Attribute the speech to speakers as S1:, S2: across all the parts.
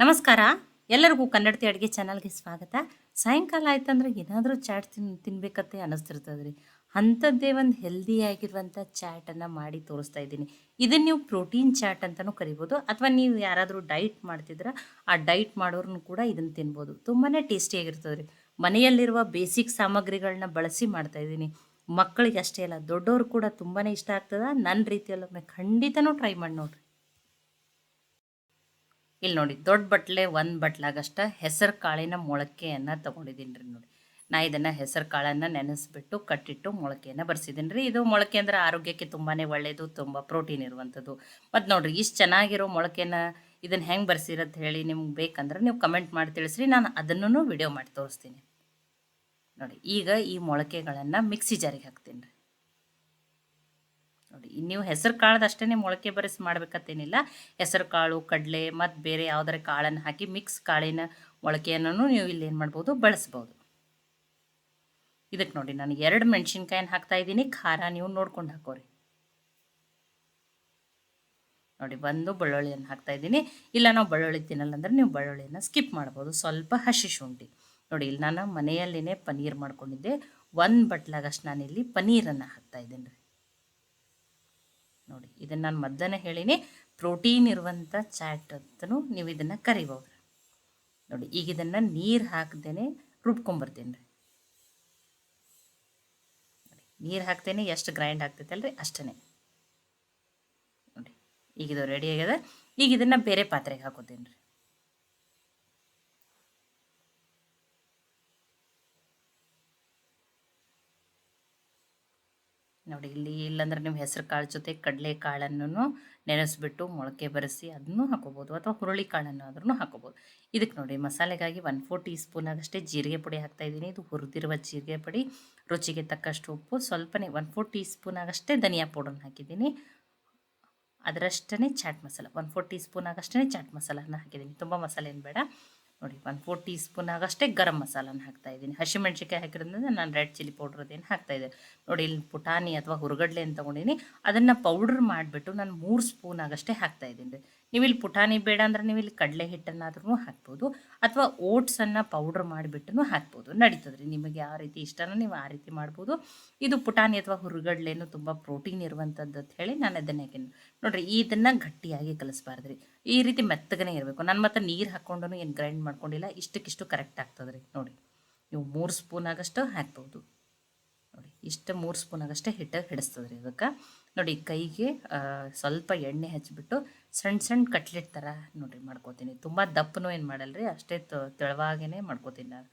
S1: ನಮಸ್ಕಾರ. ಎಲ್ಲರಿಗೂ ಕನ್ನಡತಿ ಅಡುಗೆ ಚಾನಲ್ಗೆ ಸ್ವಾಗತ. ಸಾಯಂಕಾಲ ಆಯ್ತಂದ್ರೆ ಏನಾದರೂ ಚಾಟ್ ತಿನ್ ತಿನ್ಬೇಕತ್ತೆ ಅನ್ನಿಸ್ತಿರ್ತದೆ ರೀ ಅಂಥದ್ದೇ ಒಂದು ಹೆಲ್ದಿಯಾಗಿರುವಂಥ ಚಾಟನ್ನು ಮಾಡಿ ತೋರಿಸ್ತಾ ಇದ್ದೀನಿ. ಇದನ್ನು ನೀವು ಪ್ರೋಟೀನ್ ಚಾಟ್ ಅಂತಲೂ ಕರಿಬೋದು. ಅಥವಾ ನೀವು ಯಾರಾದರೂ ಡೈಟ್ ಮಾಡ್ತಿದ್ರೆ, ಆ ಡೈಟ್ ಮಾಡೋರ್ನು ಕೂಡ ಇದನ್ನು ತಿನ್ಬೋದು. ತುಂಬಾ ಟೇಸ್ಟಿಯಾಗಿರ್ತದೆ ರೀ ಮನೆಯಲ್ಲಿರುವ ಬೇಸಿಕ್ ಸಾಮಗ್ರಿಗಳನ್ನ ಬಳಸಿ ಮಾಡ್ತಾ ಇದ್ದೀನಿ. ಮಕ್ಕಳಿಗೆ ಅಷ್ಟೇ ಅಲ್ಲ ದೊಡ್ಡವರು ಕೂಡ ತುಂಬಾ ಇಷ್ಟ ಆಗ್ತದೆ. ನನ್ನ ರೀತಿಯಲ್ಲೊಮ್ಮೆ ಖಂಡಿತನೂ ಟ್ರೈ ಮಾಡಿ ನೋಡ್ರಿ ಇಲ್ಲಿ ನೋಡಿ, ದೊಡ್ಡ ಬಟ್ಲೆ ಒಂದು ಬಟ್ಲಾಗಷ್ಟ ಹೆಸರು ಕಾಳಿನ ಮೊಳಕೆಯನ್ನು ತೊಗೊಂಡಿದ್ದೀನಿ ರೀ ನೋಡಿ. ನಾ ಇದನ್ನು ಹೆಸರು ಕಾಳನ್ನು ನೆನೆಸಿಬಿಟ್ಟು ಕಟ್ಟಿಟ್ಟು ಮೊಳಕೆಯನ್ನು ಬರ್ಸಿದ್ದೀನಿ ರೀ ಇದು ಮೊಳಕೆ ಅಂದರೆ ಆರೋಗ್ಯಕ್ಕೆ ತುಂಬಾ ಒಳ್ಳೆಯದು ತುಂಬ ಪ್ರೋಟೀನ್ ಇರುವಂಥದ್ದು. ಮತ್ತು ನೋಡಿರಿ, ಇಷ್ಟು ಚೆನ್ನಾಗಿರೋ ಮೊಳಕೆನ ಇದನ್ನು ಹೆಂಗೆ ಬರ್ಸಿರತ್ತೆ ಹೇಳಿ ನಿಮ್ಗೆ ಬೇಕಂದ್ರೆ ನೀವು ಕಮೆಂಟ್ ಮಾಡಿ ತಿಳಿಸ್ರಿ, ನಾನು ಅದನ್ನು ವಿಡಿಯೋ ಮಾಡಿ ತೋರಿಸ್ತೀನಿ. ನೋಡಿ, ಈಗ ಈ ಮೊಳಕೆಗಳನ್ನು ಮಿಕ್ಸಿ ಜಾರಿಗೆ ಹಾಕ್ತೀನಿ ರೀ. ನೋಡಿ ನೀವು ಹೆಸರು ಕಾಳದಷ್ಟೇ ಮೊಳಕೆ ಬರೆಸಿ ಮಾಡ್ಬೇಕತ್ತೇನಿಲ್ಲ. ಹೆಸರು ಕಾಳು, ಕಡಲೆ ಮತ್ತು ಬೇರೆ ಯಾವುದರ ಕಾಳನ್ನು ಹಾಕಿ ಮಿಕ್ಸ್ ಕಾಳಿನ ಮೊಳಕೆಯನ್ನು ನೀವು ಇಲ್ಲಿ ಏನು ಮಾಡ್ಬೋದು ಬಳಸ್ಬೋದು. ಇದಕ್ಕೆ ನೋಡಿ ನಾನು ಎರಡು ಮೆಣಸಿನ್ಕಾಯಿನ ಹಾಕ್ತಾ ಇದ್ದೀನಿ. ಖಾರ ನೀವು ನೋಡ್ಕೊಂಡು ಹಾಕೋರಿ. ನೋಡಿ ಬಂದು ಬೆಳ್ಳುಳ್ಳಿಯನ್ನು ಹಾಕ್ತಾ ಇದ್ದೀನಿ. ಇಲ್ಲ ನಾವು ಬೆಳ್ಳುಳ್ಳಿ ತಿನ್ನಲ್ಲ ಅಂದರೆ ನೀವು ಬೆಳ್ಳುಳ್ಳಿಯನ್ನು ಸ್ಕಿಪ್ ಮಾಡ್ಬೋದು. ಸ್ವಲ್ಪ ಹಸಿ ಶುಂಠಿ. ನೋಡಿ ಇಲ್ಲಿ ನಾನು ಮನೆಯಲ್ಲಿನೇ ಪನ್ನೀರ್ ಮಾಡ್ಕೊಂಡಿದ್ದೆ. ಒಂದು ಬಟ್ಲಾಗಷ್ಟು ನಾನಿಲ್ಲಿ ಪನ್ನೀರನ್ನು ಹಾಕ್ತಾ ಇದ್ದೀನಿ ರೀ. ನೋಡಿ. ಇದನ್ನು ನಾನು ಮದ್ದನ್ನು ಹೇಳಿನಿ. ಪ್ರೋಟೀನ್ ಇರುವಂಥ ಚಾಟ್ ಅಂತಲೂ ನೀವು ಇದನ್ನು ಕರಿಬೋದು ನೋಡಿ, ಈಗ ಇದನ್ನು ನೀರು ಹಾಕ್ದೇನೆ ರುಬ್ಕೊಂಬರ್ತೀನಿ ರೀ. ನೀರು ಹಾಕ್ತೇನೆ ಎಷ್ಟು ಗ್ರೈಂಡ್ ಆಗ್ತೈತಲ್ರಿ? ಅಷ್ಟೇ ನೋಡಿ, ಈಗ ರೆಡಿ ಆಗ್ಯದ. ಈಗ ಇದನ್ನು ಬೇರೆ ಪಾತ್ರೆಗೆ ಹಾಕೋತೀನಿ ರೀ. ನೋಡಿ, ಇಲ್ಲಿ ಇಲ್ಲಾಂದ್ರೆ ನೀವು ಹೆಸರು ಕಾಳು ಜೊತೆ ಕಡಲೆ ಕಾಳನ್ನು ನೆನೆಸ್ಬಿಟ್ಟು ಮೊಳಕೆ ಬರೆಸಿ ಅದನ್ನು ಹಾಕೋಬೋದು ಅಥವಾ ಹುರುಳಿ ಕಾಳನ್ನು ಆದ್ರೂ ಹಾಕೋಬೋದು. ಇದಕ್ಕೆ ನೋಡಿ, ಮಸಾಲೆಗಾಗಿ ಒನ್ ಫೋರ್ ಟೀ ಸ್ಪೂನ್ ಆಗಷ್ಟೇ ಜೀರಿಗೆ ಪುಡಿ ಹಾಕ್ತಾಯಿದ್ದೀನಿ ಇದು ಹುರಿದಿರುವ ಜೀರಿಗೆ ಪುಡಿ, ರುಚಿಗೆ ತಕ್ಕಷ್ಟು ಉಪ್ಪು, ಸ್ವಲ್ಪನೇ ಒನ್ ಫೋರ್ ಟೀ ಸ್ಪೂನ್ ಆಗಷ್ಟೇ ಧನಿಯಾ ಪೌಡರ್ನ ಹಾಕಿದ್ದೀನಿ. ಅದರಷ್ಟೇ chaat masala one four teaspoon ಆಗಷ್ಟೇ chaat ಮಸಾಲನ ಹಾಕಿದ್ದೀನಿ. ತುಂಬ ಮಸಾಲೆ ಏನು ಬೇಡ. ನೋಡಿ ಒನ್ ಫೋರ್ ಟೀ ಸ್ಪೂನ್ ಆಗಷ್ಟೇ ಗರಂ ಮಸಾಲನ ಹಾಕ್ತಾ ಇದ್ದೀನಿ. ಹಸಿಮೆಣ್ಸಿಕಾಯಿ ಹಾಕಿರೋದ್ರಿಂದ ನಾನು ರೆಡ್ ಚಿಲ್ಲಿ ಪೌಡ್ರ್ ಅದೇನು ಹಾಕ್ತಾ ಇದ್ದೆ. ನೋಡಿ, ಇಲ್ಲಿ ಪುಟಾಣಿ ಅಥವಾ ಹುರುಗಡ್ಲೆ ಅಂತ ತೊಗೊಂಡಿನಿ. ಅದನ್ನು ಪೌಡ್ರ್ ಮಾಡಿಬಿಟ್ಟು ನಾನು ಮೂರು ಸ್ಪೂನ್ ಆಗಷ್ಟೇ ಹಾಕ್ತಾ ಇದ್ದೀನಿ. ರೀ ನೀವು ಇಲ್ಲಿ ಪುಟಾಣಿ ಬೇಡ ಅಂದ್ರೆ ನೀವು ಇಲ್ಲಿ ಕಡಲೆ ಹಿಟ್ಟನ್ನಾದ್ರೂ ಹಾಕ್ಬೋದು. ಅಥವಾ ಓಟ್ಸನ್ನು ಪೌಡ್ರ್ ಮಾಡಿಬಿಟ್ಟು ಹಾಕ್ಬೋದು. ನಡೀತದ್ರಿ ನಿಮಗೆ ಯಾವ ರೀತಿ ಇಷ್ಟನೋ ನೀವು ಆ ರೀತಿ ಮಾಡ್ಬೋದು. ಇದು ಪುಟಾಣಿ ಅಥವಾ ಹುರುಗಡ್ಲೆನೂ ತುಂಬ ಪ್ರೋಟೀನ್ ಇರುವಂಥದ್ದು ಅಂತ ಹೇಳಿ ನಾನು ಅದನ್ನು ಹಾಕಿನಿ ನೋಡಿರಿ, ಇದನ್ನು ಗಟ್ಟಿಯಾಗಿ ಕಲಿಸ್ಬಾರ್ದು ರೀ ಈ ರೀತಿ ಮೆತ್ತಗನೇ ಇರಬೇಕು. ನಾನು ಮತ್ತೆ ನೀರು ಹಾಕ್ಕೊಂಡು ಏನು ಗ್ರೈಂಡ್ ಮಾಡ್ಕೊಂಡಿಲ್ಲ, ಇಷ್ಟಕ್ಕಿಷ್ಟು ಕರೆಕ್ಟ್ ಆಗ್ತದೆ ರೀ ನೋಡಿ, ನೀವು ಮೂರು ಸ್ಪೂನ್ ಆಗಷ್ಟು ಹಾಕ್ಬೋದು. ನೋಡಿ, ಇಷ್ಟು ಮೂರು ಸ್ಪೂನ್ ಆಗಷ್ಟೇ ಹಿಟ್ಟು ಹಿಡಿಸ್ತದ್ರಿ ಅದಕ್ಕೆ ನೋಡಿ, ಕೈಗೆ ಸ್ವಲ್ಪ ಎಣ್ಣೆ ಹಚ್ಚಿಬಿಟ್ಟು ಸಣ್ಣ ಸಣ್ಣ ಕಟ್ಲೆಟ್ ಥರ ನೋಡಿರಿ ಮಾಡ್ಕೋತೀನಿ. ತುಂಬ ದಪ್ಪನೂ ಏನು ಮಾಡಲ್ರಿ ರೀ ಅಷ್ಟೇ ತೆಳವಾಗೇ ಮಾಡ್ಕೋತೀನಿ ನಾನು.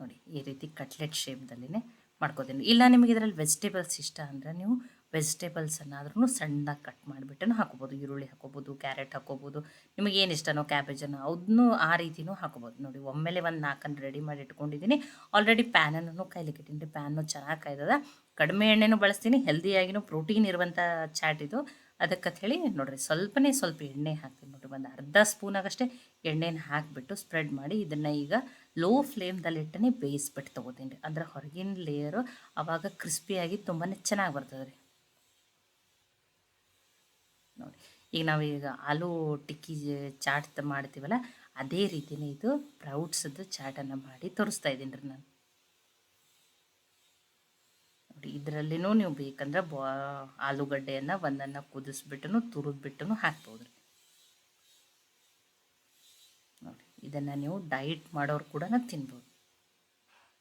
S1: ನೋಡಿ, ಈ ರೀತಿ ಕಟ್ಲೆಟ್ ಶೇಪ್ದಲ್ಲಿನೇ ಮಾಡ್ಕೋತೀನಿ. ಇಲ್ಲ ನಿಮಗೆ ಇದರಲ್ಲಿ ವೆಜಿಟೇಬಲ್ಸ್ ಇಷ್ಟ ಅಂದರೆ ನೀವು ವೆಜಿಟೇಬಲ್ಸನ್ನಾದ್ರೂ ಸಣ್ಣದಾಗಿ ಕಟ್ ಮಾಡಿಬಿಟ್ಟು ಹಾಕೋಬೋದು. ಈರುಳ್ಳಿ ಹಾಕೋಬೋದು, ಕ್ಯಾರೆಟ್ ಹಾಕೋಬೋದು, ನಿಮಗೆ ಏನು ಇಷ್ಟನೋ ಕ್ಯಾಬೇಜನ್ನು ಅದನ್ನು ಆ ರೀತಿನೂ ಹಾಕೋಬೋದು. ನೋಡಿ, ಒಮ್ಮೆಲೆ ಒಂದು ನಾಲ್ಕನ್ನು ರೆಡಿ ಮಾಡಿ ಇಟ್ಕೊಂಡಿದ್ದೀನಿ. ಆಲ್ರೆಡಿ ಪ್ಯಾನನ್ನು ಕೈಲಿಕ್ಕೆ ಇಟ್ಟಿನಿ ಪ್ಯಾನು ಚೆನ್ನಾಗಿ ಕಾಯ್ದದ. ಕಡಿಮೆ ಎಣ್ಣೆನೂ ಬಳಸ್ತೀನಿ ಹೆಲ್ದಿಯಾಗಿನೂ ಪ್ರೋಟೀನ್ ಇರುವಂಥ ಚಾಟ್ ಇದು. ಅದಕ್ಕೆ ಹೇಳಿ ನೋಡಿರಿ, ಸ್ವಲ್ಪನೇ ಸ್ವಲ್ಪ ಎಣ್ಣೆ ಹಾಕ್ತೀನಿ ನೋಡಿರಿ, ಒಂದು ಅರ್ಧ ಸ್ಪೂನಾಗಷ್ಟೇ ಎಣ್ಣೆನ ಹಾಕಿಬಿಟ್ಟು ಸ್ಪ್ರೆಡ್ ಮಾಡಿ ಇದನ್ನು ಈಗ ಲೋ ಫ್ಲೇಮ್ದಲ್ಲಿಟ್ಟನೇ ಬೇಯಿಸ್ಬಿಟ್ಟು ತೊಗೋತೀನಿ ರೀ. ಅಂದರೆ ಹೊರಗಿನ ಲೇಯರು ಆವಾಗ ಕ್ರಿಸ್ಪಿಯಾಗಿ ತುಂಬಾ ಚೆನ್ನಾಗಿ ಬರ್ತದೆ ರೀ. ನೋಡಿ, ಈಗ ನಾವು ಈಗ ಆಲೂ ಟಿಕ್ಕಿ ಚಾಟ್ ಮಾಡ್ತೀವಲ್ಲ, ಅದೇ ರೀತಿಯೇ ಇದು ಪ್ರೌಟ್ಸದ್ದು ಚಾಟನ್ನು ಮಾಡಿ ತೋರಿಸ್ತಾ ಇದ್ದೀನಿ ರೀ ನಾನು. ನೋಡಿ, ಇದರಲ್ಲಿನೂ ನೀವು ಬೇಕಂದ್ರೆ ಬಾ, ಆಲೂಗಡ್ಡೆಯನ್ನು ಒಂದನ್ನು ಕುದಿಸ್ಬಿಟ್ಟು ತುರಿದ್ಬಿಟ್ಟು ಹಾಕ್ಬೋದು. ರೀ ನೋಡಿ, ಇದನ್ನು ನೀವು ಡಯಟ್ ಮಾಡೋರು ಕೂಡ ತಿನ್ಬೋದು.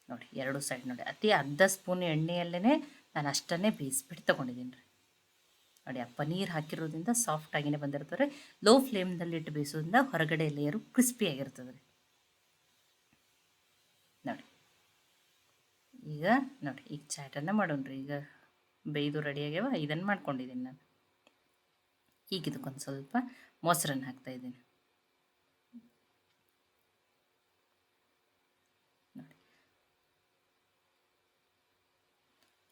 S1: ನೋಡಿ, ಎರಡು ಸೈಡ್ ನೋಡಿ, ಅತಿ ಅರ್ಧ ಸ್ಪೂನ್ ಎಣ್ಣೆಯಲ್ಲೇ ನಾನು ಅಷ್ಟನ್ನೇ ಬೇಯಿಸ್ಬಿಟ್ಟು ತೊಗೊಂಡಿದ್ದೀನಿ ರೀ. ನೋಡಿ, ಆ ಪನೀರ್ ಹಾಕಿರೋದ್ರಿಂದ ಸಾಫ್ಟಾಗಿನೇ ಬಂದಿರ್ತದೆ ಲೋ ಫ್ಲೇಮ್ನಲ್ಲಿಟ್ಟು ಬೇಯಿಸೋದ್ರಿಂದ ಹೊರಗಡೆ ಲೇಯರು ಕ್ರಿಸ್ಪಿಯಾಗಿರ್ತದೆ ರೀ ನೋಡಿ ಈಗ ನೋಡಿ, ಈಗ ಚಾಟನ್ನು ರೀ ಈಗ ಬೇಯ್ದು ರೆಡಿಯಾಗ್ಯಾವ ಇದನ್ನು ಮಾಡ್ಕೊಂಡಿದ್ದೀನಿ ನಾನು. ಈಗ ಇದಕ್ಕೊಂದು ಸ್ವಲ್ಪ ಮೊಸರನ್ನು ಹಾಕ್ತಾಯಿದ್ದೀನಿ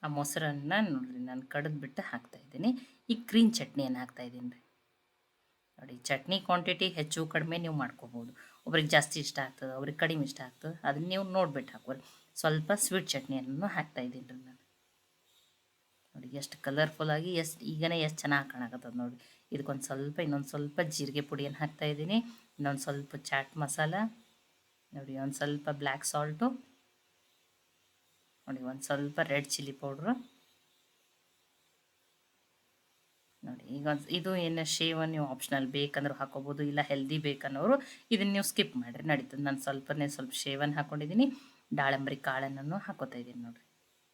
S1: ಆ ಮೊಸರನ್ನು ನೋಡಿರಿ, ನಾನು ಕಡಿದ್ಬಿಟ್ಟು ಹಾಕ್ತಾಯಿದ್ದೀನಿ ಈಗ ಗ್ರೀನ್ ಚಟ್ನಿಯನ್ನು ಹಾಕ್ತಾಯಿದ್ದೀನಿ ರೀ ನೋಡಿ, ಚಟ್ನಿ ಕ್ವಾಂಟಿಟಿ ಹೆಚ್ಚು ಕಡಿಮೆ ನೀವು ಮಾಡ್ಕೋಬೋದು. ಒಬ್ರಿಗೆ ಜಾಸ್ತಿ ಇಷ್ಟ ಆಗ್ತದೆ ಅವ್ರಿಗೆ ಕಡಿಮೆ ಇಷ್ಟ ಆಗ್ತದೆ, ಅದನ್ನ ನೀವು ನೋಡ್ಬಿಟ್ಟು ಹಾಕೋರಿ ಸ್ವಲ್ಪ ಸ್ವೀಟ್ ಚಟ್ನಿಯನ್ನು ಹಾಕ್ತಾ ಇದ್ದೀನಿ ರೀ ನಾನು. ನೋಡಿ, ಎಷ್ಟು ಕಲರ್ಫುಲ್ಲಾಗಿ ಎಷ್ಟು, ಈಗನೇ ಎಷ್ಟು ಚೆನ್ನಾಗಿ ಕಾಣಕತ್ತದ ನೋಡಿ. ಇದಕ್ಕೊಂದು ಸ್ವಲ್ಪ, ಇನ್ನೊಂದು ಸ್ವಲ್ಪ ಜೀರಿಗೆ ಪುಡಿಯನ್ನು ಹಾಕ್ತಾ ಇದ್ದೀನಿ. ಇನ್ನೊಂದು ಸ್ವಲ್ಪ ಚಾಟ್ ಮಸಾಲ. ನೋಡಿ, ಒಂದು ಸ್ವಲ್ಪ ಬ್ಲ್ಯಾಕ್ ಸಾಲ್ಟು ನೋಡಿ, ಒಂದು ಸ್ವಲ್ಪ ರೆಡ್ ಚಿಲ್ಲಿ ಪೌಡ್ರು ನೋಡಿ, ಈಗ ಇದು ಏನು ಶೇವ ನೀವು ಆಪ್ಷನಲ್ ಬೇಕಂದ್ರೆ ಹಾಕೋಬೋದು, ಇಲ್ಲ ಹೆಲ್ದಿ ಬೇಕನ್ನೋರು ಇದನ್ನು ನೀವು ಸ್ಕಿಪ್ ಮಾಡಿರಿ. ನಡೀತದೆ. ನಾನು ಸ್ವಲ್ಪನೇ ಸ್ವಲ್ಪ ಶೇವನ್ ಹಾಕೊಂಡಿದ್ದೀನಿ ದಾಳಂಬರಿ ಕಾಳನ್ನು ಹಾಕೋತಾ ಇದ್ದೀನಿ ನೋಡಿರಿ.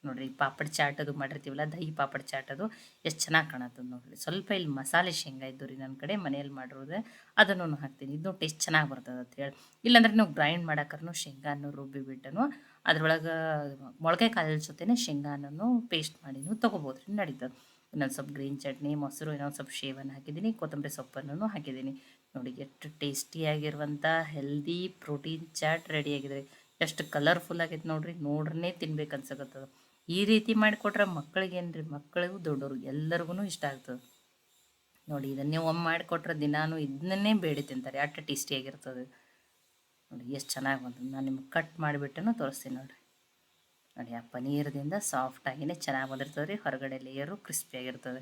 S1: ನೋಡಿರಿ ಪಾಪಡ್ ಚಾಟ್ ಅದು ಮಾಡಿರ್ತೀವಲ್ಲ, ದಹಿ ಪಾಪಡ್ ಚಾಟ್ ಅದು, ಎಷ್ಟು ಚೆನ್ನಾಗಿ ಕಾಣತ್ತದ ನೋಡಿರಿ. ಸ್ವಲ್ಪ ಇಲ್ಲಿ ಮಸಾಲೆ ಶೇಂಗಾ ಇದ್ದು ರೀ ನನ್ನ ಕಡೆ, ಮನೆಯಲ್ಲಿ ಮಾಡಿರೋದು, ಅದನ್ನು ಹಾಕ್ತೀನಿ. ಇದು ಟೇಸ್ಟ್ ಚೆನ್ನಾಗಿ ಬರ್ತದೆ ಅಂತ ಹೇಳಿ. ಇಲ್ಲಾಂದ್ರೆ ನೀವು ಗ್ರೈಂಡ್ ಮಾಡಕ್ಕೂ ಶೇಂಗಾನು ರುಬ್ಬಿ ಬಿಟ್ಟನು, ಅದ್ರೊಳಗೆ ಮೊಳಕೆ ಕಾಳಿನ ಜೊತೆನೇ ಶೇಂಗಾನೂ ಪೇಸ್ಟ್ ಮಾಡಿನೂ ತೊಗೋಬೋದು ರೀ ನಡೀತದೆ. ಇನ್ನೊಂದು ಸ್ವಲ್ಪ ಗ್ರೀನ್ ಚಟ್ನಿ, ಮೊಸರು, ಇನ್ನೊಂದು ಸ್ವಲ್ಪ ಶೇವನ್ನು ಹಾಕಿದ್ದೀನಿ, ಕೊತ್ತಂಬರಿ ಸೊಪ್ಪನ್ನು ಹಾಕಿದ್ದೀನಿ. ನೋಡಿ, ಎಷ್ಟು ಟೇಸ್ಟಿಯಾಗಿರುವಂಥ ಹೆಲ್ದಿ ಪ್ರೋಟೀನ್ ಚಾಟ್ ರೆಡಿ ಆಗಿದೆ ಎಷ್ಟು ಕಲರ್ಫುಲ್ ಆಗೈತೆ ನೋಡಿರಿ, ನೋಡ್ರೇ ತಿನ್ಬೇಕು ಅನ್ಸಕತ್ತದ. ಈ ರೀತಿ ಮಾಡಿಕೊಟ್ರೆ ಮಕ್ಕಳಿಗೆ ರೀ ಮಕ್ಕಳಿಗೂ ದೊಡ್ಡವ್ರಿಗೆ ಎಲ್ಲರಿಗೂ ಇಷ್ಟ ಆಗ್ತದೆ. ನೋಡಿ, ಇದನ್ನೇ ಒಮ್ಮೆ ಮಾಡಿಕೊಟ್ರೆ ದಿನಾನು ಇದನ್ನೇ ಬೇಡಿ ತಿಂತಾರೆ, ಅಷ್ಟು ಟೇಸ್ಟಿಯಾಗಿರ್ತದೆ. ನೋಡಿ, ಎಷ್ಟು ಚೆನ್ನಾಗಿ ಬಂತು. ನಾನು ನಿಮ್ಗೆ ಕಟ್ ಮಾಡಿಬಿಟ್ಟು ತೋರಿಸ್ತೀನಿ ನೋಡಿರಿ. ನೋಡಿ, ಆ ಪನೀರ್ದಿಂದ ಸಾಫ್ಟಾಗಿಯೇ ಚೆನ್ನಾಗಿ ಬಂದಿರ್ತದೆ ರೀ. ಹೊರಗಡೆ ಲೇಯರು ಕ್ರಿಸ್ಪಿಯಾಗಿರ್ತದೆ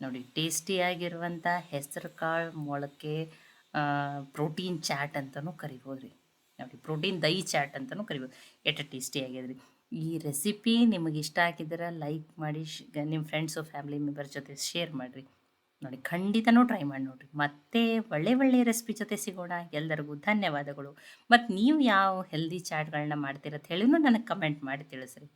S1: ನೋಡಿ ಟೇಸ್ಟಿಯಾಗಿರುವಂಥ ಹೆಸರು ಕಾಳು ಮೊಳಕೆ ಪ್ರೋಟೀನ್ ಚಾಟ್ ಅಂತಲೂ ಕರಿಬೋದು ರೀ. ನೋಡಿ ಪ್ರೋಟೀನ್ ದಹಿ ಚಾಟ್ ಅಂತಲೂ ಕರಿಬೋದು. ಎಷ್ಟು ಟೇಸ್ಟಿಯಾಗಿದೆ ರೀ. ಈ ರೆಸಿಪಿ ನಿಮಗೆ ಇಷ್ಟ ಆಗಿದ್ರೆ ಲೈಕ್ ಮಾಡಿ ನಿಮ್ಮ ಫ್ರೆಂಡ್ಸು ಫ್ಯಾಮಿಲಿ ಮೆಂಬರ್ ಜೊತೆ ಶೇರ್ ಮಾಡಿರಿ. ನೋಡಿ, ಖಂಡಿತನೂ ಟ್ರೈ ಮಾಡಿ ನೋಡಿರಿ. ಮತ್ತೆ ಒಳ್ಳೆ ಒಳ್ಳೆ ರೆಸಿಪಿ ಜೊತೆ ಸಿಗೋಣ. ಎಲ್ಲರಿಗೂ ಧನ್ಯವಾದಗಳು. ಮತ್ತು ನೀವು ಯಾವ ಹೆಲ್ದಿ ಚಾಟ್ಗಳನ್ನ ಮಾಡ್ತೀರತ್ತ ಹೇಳಿನೂ ನನಗೆ ಕಮೆಂಟ್ ಮಾಡಿ ತಿಳಿಸ್ರಿ.